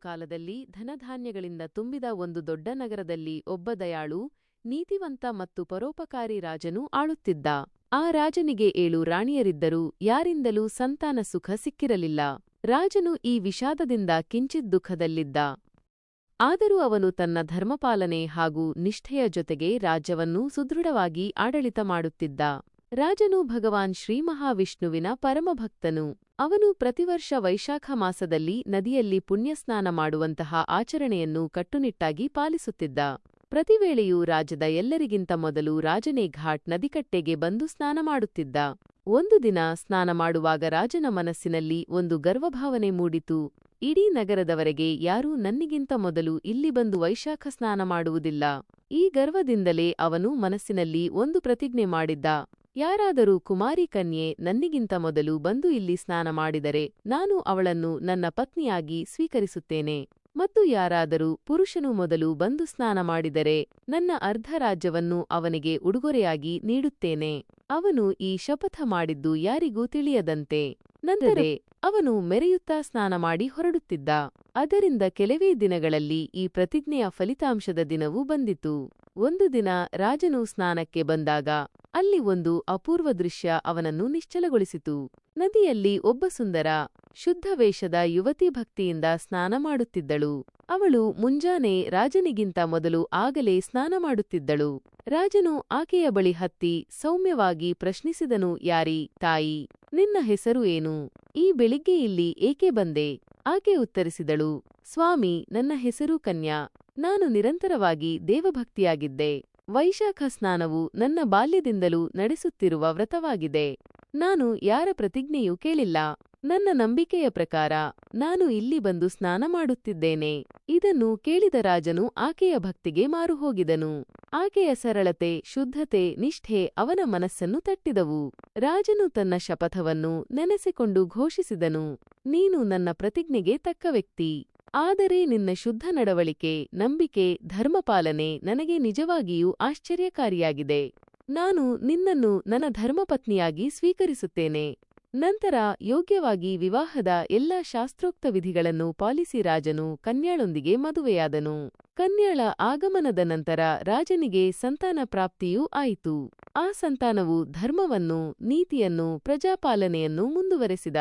ಕಾಲದಲ್ಲಿ ಧನಧಾನ್ಯಗಳಿಂದ ತುಂಬಿದ ಒಂದು ದೊಡ್ಡ ನಗರದಲ್ಲಿ ಒಬ್ಬ ದಯಾಳು, ನೀತಿವಂತ ಮತ್ತು ಪರೋಪಕಾರಿ ರಾಜನು ಆಳುತ್ತಿದ್ದ. ಆ ರಾಜನಿಗೆ ಏಳು ರಾಣಿಯರಿದ್ದರೂ ಯಾರಿಂದಲೂ ಸಂತಾನ ಸುಖ ಸಿಕ್ಕಿರಲಿಲ್ಲ. ರಾಜನು ಈ ವಿಷಾದದಿಂದ ಕಿಂಚಿತ್ ದುಃಖದಲ್ಲಿದ್ದ. ಆದರೂ ಅವನು ತನ್ನ ಧರ್ಮಪಾಲನೆ ಹಾಗೂ ನಿಷ್ಠೆಯ ಜೊತೆಗೆ ರಾಜ್ಯವನ್ನು ಸುದೃಢವಾಗಿ ಆಡಳಿತ ಮಾಡುತ್ತಿದ್ದ. ರಾಜನು ಭಗವಾನ್ ಶ್ರೀ ಮಹಾವಿಷ್ಣುವಿನ ಪರಮಭಕ್ತನು. ಅವನು ಪ್ರತಿವರ್ಷ ವೈಶಾಖ ಮಾಸದಲ್ಲಿ ನದಿಯಲ್ಲಿ ಪುಣ್ಯಸ್ನಾನ ಮಾಡುವಂತಹ ಆಚರಣೆಯನ್ನು ಕಟ್ಟುನಿಟ್ಟಾಗಿ ಪಾಲಿಸುತ್ತಿದ್ದ. ಪ್ರತಿವೇಳೆಯೂ ರಾಜದ ಎಲ್ಲರಿಗಿಂತ ಮೊದಲು ರಾಜನೇ ಘಾಟ್ ನದಿಕಟ್ಟೆಗೆ ಬಂದು ಸ್ನಾನ ಮಾಡುತ್ತಿದ್ದ. ಒಂದು ದಿನ ಸ್ನಾನ ಮಾಡುವಾಗ ರಾಜನ ಮನಸ್ಸಿನಲ್ಲಿ ಒಂದು ಗರ್ವಭಾವನೆ ಮೂಡಿತು. ಇಡೀ ನಗರದವರೆಗೆ ಯಾರೂ ನನ್ನಿಗಿಂತ ಮೊದಲು ಇಲ್ಲಿ ಬಂದು ವೈಶಾಖ ಸ್ನಾನ ಮಾಡುವುದಿಲ್ಲ. ಈ ಗರ್ವದಿಂದಲೇ ಅವನು ಮನಸ್ಸಿನಲ್ಲಿ ಒಂದು ಪ್ರತಿಜ್ಞೆ ಮಾಡಿದ್ದ. ಯಾರಾದರೂ ಕುಮಾರಿ ಕನ್ಯೆ ನನ್ನಿಗಿಂತ ಮೊದಲು ಬಂದು ಇಲ್ಲಿ ಸ್ನಾನ ಮಾಡಿದರೆ ನಾನು ಅವಳನ್ನು ನನ್ನ ಪತ್ನಿಯಾಗಿ ಸ್ವೀಕರಿಸುತ್ತೇನೆ. ಮತ್ತು ಯಾರಾದರೂ ಪುರುಷನು ಮೊದಲು ಬಂದು ಸ್ನಾನ ಮಾಡಿದರೆ ನನ್ನ ಅರ್ಧ ರಾಜ್ಯವನ್ನು ಅವನಿಗೆ ಉಡುಗೊರೆಯಾಗಿ ನೀಡುತ್ತೇನೆ. ಅವನು ಈ ಶಪಥ ಮಾಡಿದ್ದು ಯಾರಿಗೂ ತಿಳಿಯದಂತೆ. ನಂತರ ಅವನು ಮೆರೆಯುತ್ತಾ ಸ್ನಾನ ಮಾಡಿ ಹೊರಡುತ್ತಿದ್ದ. ಅದರಿಂದ ಕೆಲವೇ ದಿನಗಳಲ್ಲಿ ಈ ಪ್ರತಿಜ್ಞೆಯ ಫಲಿತಾಂಶದ ದಿನವೂ ಬಂದಿತು. ಒಂದು ದಿನ ರಾಜನು ಸ್ನಾನಕ್ಕೆ ಬಂದಾಗ ಅಲ್ಲಿ ಒಂದು ಅಪೂರ್ವ ದೃಶ್ಯ ಅವನನ್ನು ನಿಶ್ಚಲಗೊಳಿಸಿತು. ನದಿಯಲ್ಲಿ ಒಬ್ಬ ಸುಂದರ ಶುದ್ಧ ವೇಷದ ಯುವತಿ ಭಕ್ತಿಯಿಂದ ಸ್ನಾನ ಮಾಡುತ್ತಿದ್ದಳು. ಅವಳು ಮುಂಜಾನೆ ರಾಜನಿಗಿಂತ ಮೊದಲು ಆಗಲೇ ಸ್ನಾನ ಮಾಡುತ್ತಿದ್ದಳು. ರಾಜನು ಆಕೆಯ ಬಳಿ ಹತ್ತಿ ಸೌಮ್ಯವಾಗಿ ಪ್ರಶ್ನಿಸಿದನು, ಯಾರಿ, ತಾಯಿ, ನಿನ್ನ ಹೆಸರು ಏನು? ಈ ಬೆಳಿಗ್ಗೆ ಇಲ್ಲಿ ಏಕೆ ಬಂದೆ? ಆಕೆ ಉತ್ತರಿಸಿದಳು, ಸ್ವಾಮಿ, ನನ್ನ ಹೆಸರು ಕನ್ಯಾ. ನಾನು ನಿರಂತರವಾಗಿ ದೇವಭಕ್ತಿಯಾಗಿದ್ದೆ. ವೈಶಾಖ ಸ್ನಾನವು ನನ್ನ ಬಾಲ್ಯದಿಂದಲೂ ನಡೆಸುತ್ತಿರುವ ವ್ರತವಾಗಿದೆ. ನಾನು ಯಾರ ಪ್ರತಿಜ್ಞೆಯೂ ಕೇಳಿಲ್ಲ. ನನ್ನ ನಂಬಿಕೆಯ ಪ್ರಕಾರ ನಾನು ಇಲ್ಲಿ ಬಂದು ಸ್ನಾನ ಮಾಡುತ್ತಿದ್ದೇನೆ. ಇದನ್ನು ಕೇಳಿದ ರಾಜನು ಆಕೆಯ ಭಕ್ತಿಗೆ ಮಾರುಹೋಗಿದನು. ಆಕೆಯ ಸರಳತೆ, ಶುದ್ಧತೆ, ನಿಷ್ಠೆ ಅವನ ಮನಸ್ಸನ್ನು ತಟ್ಟಿದವು. ರಾಜನು ತನ್ನ ಶಪಥವನ್ನು ನೆನೆಸಿಕೊಂಡು ಘೋಷಿಸಿದನು, ನೀನು ನನ್ನ ಪ್ರತಿಜ್ಞೆಗೆ ತಕ್ಕ ವ್ಯಕ್ತಿ. ಆದರೆ ನಿನ್ನ ಶುದ್ಧ ನಡವಳಿಕೆ, ನಂಬಿಕೆ, ಧರ್ಮಪಾಲನೆ ನನಗೆ ನಿಜವಾಗಿಯೂ ಆಶ್ಚರ್ಯಕಾರಿಯಾಗಿದೆ. ನಾನು ನಿನ್ನನ್ನು ನನ್ನ ಧರ್ಮಪತ್ನಿಯಾಗಿ ಸ್ವೀಕರಿಸುತ್ತೇನೆ. ನಂತರ ಯೋಗ್ಯವಾಗಿ ವಿವಾಹದ ಎಲ್ಲ ಶಾಸ್ತ್ರೋಕ್ತ ವಿಧಿಗಳನ್ನು ಪಾಲಿಸಿ ರಾಜನು ಕನ್ಯಾಳೊಂದಿಗೆ ಮದುವೆಯಾದನು. ಕನ್ಯಾಳ ಆಗಮನದ ನಂತರ ರಾಜನಿಗೆ ಸಂತಾನ ಪ್ರಾಪ್ತಿಯೂ ಆಯಿತು. ಆ ಸಂತಾನವು ಧರ್ಮವನ್ನು, ನೀತಿಯನ್ನು, ಪ್ರಜಾಪಾಲನೆಯನ್ನು ಮುಂದುವರೆಸಿದ.